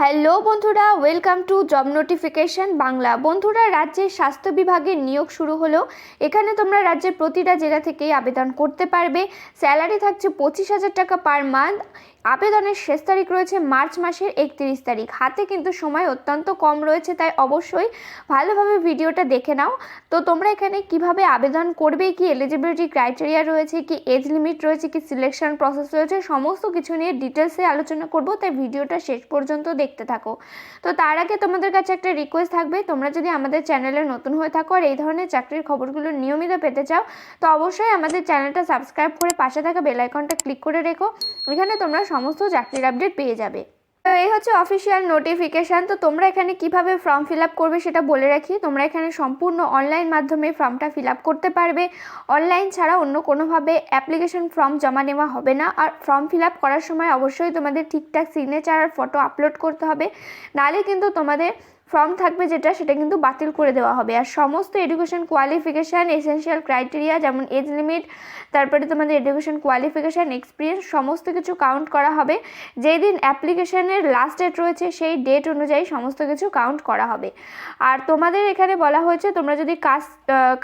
Hello বন্ধুরা welcome to job notification Bangla. বন্ধুরা রাজ্যের স্বাস্থ্য বিভাগের নিয়োগ শুরু হলো। এখানে তোমরা রাজ্যের প্রতিটা জেলা থেকেই আবেদন করতে পারবে। স্যালারি থাকছে পঁচিশ হাজার টাকা পার মান্থ। আবেদনের শেষ তারিখ রয়েছে মার্চ মাসের একত্রিশ তারিখ। হাতে কিন্তু সময় অত্যন্ত কম রয়েছে, তাই অবশ্যই ভালোভাবে ভিডিওটা দেখে নাও। তো তোমরা এখানে কীভাবে আবেদন করবে, কি এলিজিবিলিটি ক্রাইটেরিয়া রয়েছে, কি এজ লিমিট রয়েছে, কি সিলেকশন প্রসেস রয়েছে, সমস্ত কিছু নিয়ে ডিটেলসে আলোচনা করব, তাই ভিডিওটা শেষ পর্যন্ত দেখতে থাকো। তো তার আগে তোমাদের কাছে একটা রিকোয়েস্ট থাকবে, তোমরা যদি আমাদের চ্যানেলে নতুন হয়ে থাকো আর এই ধরনের চাকরির খবরগুলো নিয়মিত পেতে চাও, তো অবশ্যই আমাদের চ্যানেলটা সাবস্ক্রাইব করে পাশে থাকা বেল আইকনটা ক্লিক করে রেখো। এখানে তোমরা সমস্ত চাকরির আপডেট পেয়ে যাবে। তো এই হচ্ছে অফিসিয়াল নোটিফিকেশান তো তোমরা এখানে কীভাবে ফর্ম ফিল আপ করবে সেটা বলে রাখি। তোমরা এখানে সম্পূর্ণ অনলাইন মাধ্যমে ফর্মটা ফিল আপ করতে পারবে। অনলাইন ছাড়া অন্য কোনোভাবে অ্যাপ্লিকেশন ফর্ম জমা নেওয়া হবে না। আর ফর্ম ফিল আপ করার সময় অবশ্যই তোমাদের ঠিকঠাক সিগনেচার আর ফটো আপলোড করতে হবে। নাহলে কিন্তু তোমাদের ফর্ম থাকবে যেটা, সেটা কিন্তু বাতিল করে দেওয়া হবে। আর সমস্ত এডুকেশন কোয়ালিফিকেশান, এসেনশিয়াল ক্রাইটেরিয়া যেমন এজ লিমিট, তারপরে তোমাদের এডুকেশন কোয়ালিফিকেশান, এক্সপিরিয়েন্স, সমস্ত কিছু কাউন্ট করা হবে। যেই দিন অ্যাপ্লিকেশনের লাস্ট ডেট রয়েছে, সেই ডেট অনুযায়ী সমস্ত কিছু কাউন্ট করা হবে। আর তোমাদের এখানে বলা হয়েছে, তোমরা যদি কাস্ট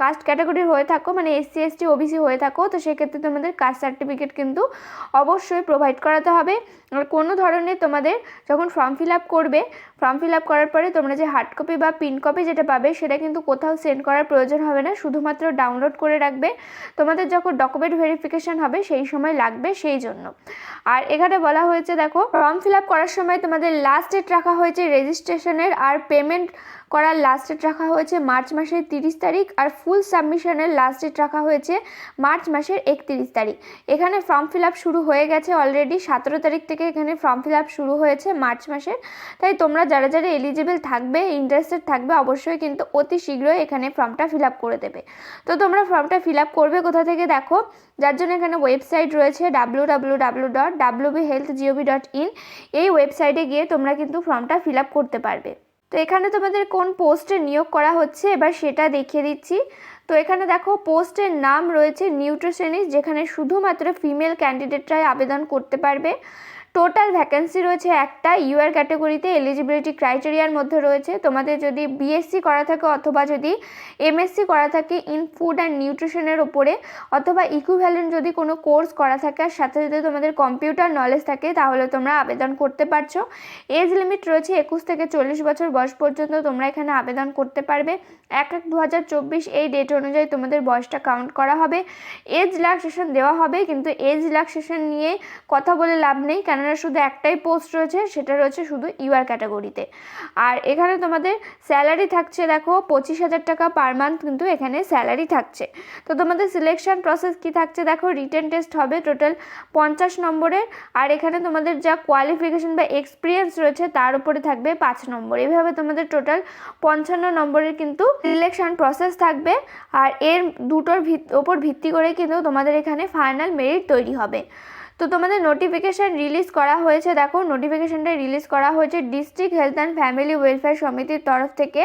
কাস্ট ক্যাটাগরির হয়ে থাকো মানে এসসি, এসটি, ওবিসি হয়ে থাকো, তো সেক্ষেত্রে তোমাদের কাস্ট সার্টিফিকেট কিন্তু অবশ্যই প্রোভাইড করাতে হবে। আর কোনো ধরনের তোমাদের যখন ফর্ম ফিল আপ করবে ফর্ম ফিল আপ করার পরে তোমরা যে হার্ড কপি বা পিন কপি যেটা পাবে, সেটা কিন্তু কোথাও সেন্ড করার প্রয়োজন হবে না। শুধুমাত্র ডাউনলোড করে রাখবে। তোমাদের যখন ডকুমেন্ট ভেরিফিকেশান হবে, সেই সময় লাগবে সেই জন্য। আর এখানে বলা হয়েছে, দেখো ফর্ম ফিল আপ করার সময় তোমাদের লাস্ট ডেট রাখা হয়েছে রেজিস্ট্রেশনের আর পেমেন্ট করার লাস্ট ডেট রাখা হয়েছে মার্চ মাসের তিরিশ তারিখ, আর ফুল সাবমিশনের লাস্ট ডেট রাখা হয়েছে মার্চ মাসের একত্রিশ তারিখ। এখানে ফর্ম ফিল আপ শুরু হয়ে গেছে অলরেডি সতেরো তারিখ থেকে এখানে ফর্ম ফিল আপ শুরু হয়েছে মার্চ মাসের। তাই তোমরা যারা যারা এলিজিবল থাকবে ইন্টারেস্টেড থাকবে, অবশ্যই কিন্তু অতি শীঘ্রই এখানে ফর্মটা ফিল আপ করে দেবে। তো তোমরা ফর্মটা ফিল আপ করবে কোথা থেকে দেখো? যার জন্য এখানে ওয়েবসাইট রয়েছে W W W dot health dot in এই ওয়েবসাইটে গিয়ে তোমরা কিন্তু ফর্মটা ফিল আপ করতে পারবে। তো এখানে তোমাদের কোন পোস্টে নিয়োগ করা হচ্ছে, এবার সেটা দেখিয়ে দিচ্ছি। তো এখানে দেখো পোস্টের নাম রয়েছে নিউট্রিশনিস্ট, যেখানে শুধুমাত্র ফিমেল ক্যান্ডিডেটরাই আবেদন করতে পারবে। টোটাল ভ্যাকেন্সি রয়েছে একটা ইউআর ক্যাটাগরিতে এলিজিবিলিটি ক্রাইটেরিয়ার মধ্যে রয়েছে। তোমাদের যদি বিএসসি করা থাকে অথবা যদি এমএসসি করা থাকে ইন ফুড অ্যান্ড নিউট্রিশনের ওপরে, অথবা ইকুইভ্যালেন্ট যদি কোনো কোর্স করা থাকে আর সাথে যদি তোমাদের কম্পিউটার নলেজ থাকে, তাহলে তোমরা আবেদন করতে পারছ। এজ লিমিট রয়েছে একুশ থেকে চল্লিশ বছর বয়স পর্যন্ত তোমরা এখানে আবেদন করতে পারবে। এক এক দু এই ডেট অনুযায়ী তোমাদের বয়সটা কাউন্ট করা হবে। এজ রিল্যাক্সেশন দেওয়া হবে, কিন্তু এজ রিল্যাক্সেশন নিয়ে কথা বলে লাভ নেই কেননা শুধু একটাই পোস্ট রয়েছে, সেটা রয়েছে শুধু ইউআর ক্যাটাগরিতে আর এখানে তোমাদের স্যালারি থাকছে, দেখো, পঁচিশ হাজার টাকা পার মান্থ কিন্তু এখানে স্যালারি থাকছে। তো তোমাদের সিলেকশন প্রসেস কি থাকছে, দেখো রিটেন টেস্ট হবে টোটাল পঞ্চাশ নম্বরের আর এখানে তোমাদের যা কোয়ালিফিকেশন বা এক্সপিরিয়েন্স রয়েছে, তার উপরে থাকবে পাঁচ নম্বর। এভাবে তোমাদের টোটাল পঞ্চান্ন নম্বরের কিন্তু সিলেকশন প্রসেস থাকবে, আর এর দুটোর ওপর ভিত্তি করে কিন্তু তোমাদের এখানে ফাইনাল মেরিট তৈরি হবে। তো তোমাদের নোটিফিকেশান রিলিজ করা হয়েছে, দেখো নোটিফিকেশানটা রিলিজ করা হয়েছে district health and family welfare সমিতির তরফ থেকে,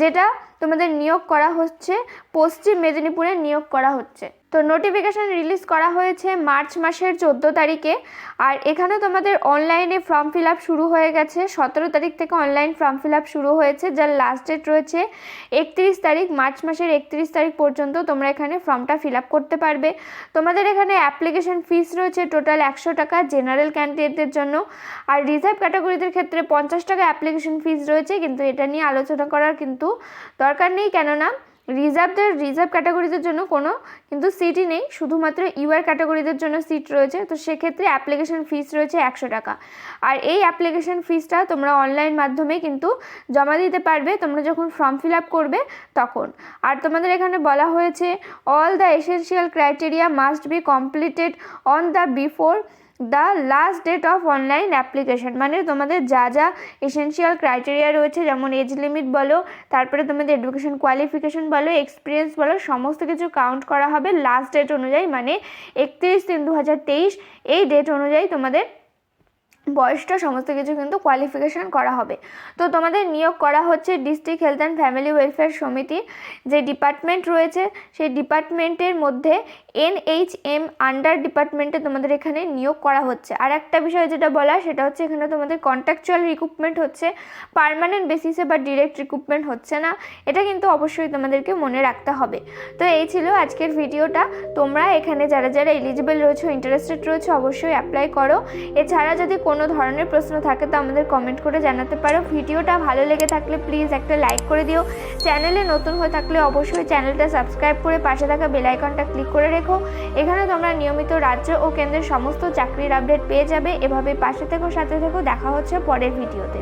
যেটা তোমাদের নিয়োগ করা হচ্ছে, পশ্চিম মেদিনীপুরে নিয়োগ করা হচ্ছে। তো নোটিফিকেশান রিলিজ করা হয়েছে মার্চ মাসের চোদ্দ তারিখে। আর এখানে তোমাদের অনলাইনে ফর্ম ফিল আপ শুরু হয়ে গেছে। সতেরো তারিখ থেকে অনলাইন ফর্ম ফিল আপ শুরু হয়েছে। যার লাস্ট ডেট রয়েছে একত্রিশ তারিখ, মার্চ মাসের একত্রিশ তারিখ পর্যন্ত তোমরা এখানে ফর্মটা ফিল আপ করতে পারবে। তোমাদের এখানে অ্যাপ্লিকেশন ফিস রয়েছে টোটাল একশো টাকা জেনারেল ক্যান্ডিডেটদের জন্য। আর রিজার্ভ ক্যাটাগরিদের ক্ষেত্রে পঞ্চাশ টাকা অ্যাপ্লিকেশন ফিস রয়েছে। কিন্তু এটা নিয়ে আলোচনা করার কিন্তু দরকার নেই কেননা রিজার্ভদের রিজার্ভ ক্যাটাগরিদের জন্য কোনো কিন্তু সিটই নেই। শুধুমাত্র ইউআর ক্যাটাগরিদের জন্য সিট রয়েছে। তো সেক্ষেত্রে অ্যাপ্লিকেশন ফিস রয়েছে একশো টাকা। আর এই অ্যাপ্লিকেশন ফিসটা তোমরা অনলাইন মাধ্যমে কিন্তু জমা দিতে পারবে। তোমরা যখন ফর্ম ফিল আপ করবে তখন। আর তোমাদের এখানে বলা হয়েছে all the essential criteria must be completed on the before the last date of online application মানে তোমাদের যা যা এসেন্সিয়াল ক্রাইটেরিয়া রয়েছে, যেমন এজ লিমিট বলো, তারপরে তোমাদের এডুকেশন কোয়ালিফিকেশন বলো এক্সপিরিয়েন্স বলো, সমস্ত কিছু কাউন্ট করা হবে লাস্ট ডেট অনুযায়ী। মানে একত্রিশ তিন দু হাজার তেইশ, এই ডেট অনুযায়ী তোমাদের বয়সটা সমস্ত কিছু কিন্তু কোয়ালিফিকেশান করা হবে। তো তোমাদের নিয়োগ করা হচ্ছে district health and family welfare সমিতির যে ডিপার্টমেন্ট রয়েছে, সেই ডিপার্টমেন্টের মধ্যে এনএইচএম আন্ডার ডিপার্টমেন্টে তোমাদের এখানে নিয়োগ করা হচ্ছে। আর একটা বিষয় যেটা বলা, সেটা হচ্ছে এখানে তোমাদের কন্ট্রাকচুয়াল রিক্রুটমেন্ট হচ্ছে। পার্মানেন্ট বেসিসে বা ডিরেক্ট রিক্রুটমেন্ট হচ্ছে না। এটা কিন্তু অবশ্যই তোমাদেরকে মনে রাখতে হবে। তো এই ছিল আজকের ভিডিওটা। তোমরা এখানে যারা যারা এলিজিবল রয়েছে ইন্টারেস্টেড রয়েছে, অবশ্যই অ্যাপ্লাই করো। এছাড়া যদি কোনো ধরনের প্রশ্ন থাকে তো আমাদের কমেন্ট করে জানাতে পারো। ভিডিওটা ভালো লেগে থাকলে প্লিজ একটা লাইক করে দিও। চ্যানেলে নতুন হয়ে থাকলে অবশ্যই চ্যানেলটা সাবস্ক্রাইব করে পাশে থাকা বেলাইকনটা ক্লিক করে রেখো। এখানে তোমরা নিয়মিত রাজ্য ও কেন্দ্রের সমস্ত চাকরির আপডেট পেয়ে যাবে। এভাবে পাশে থেকো, সাথে থেকো। দেখা হচ্ছে পরের ভিডিওতে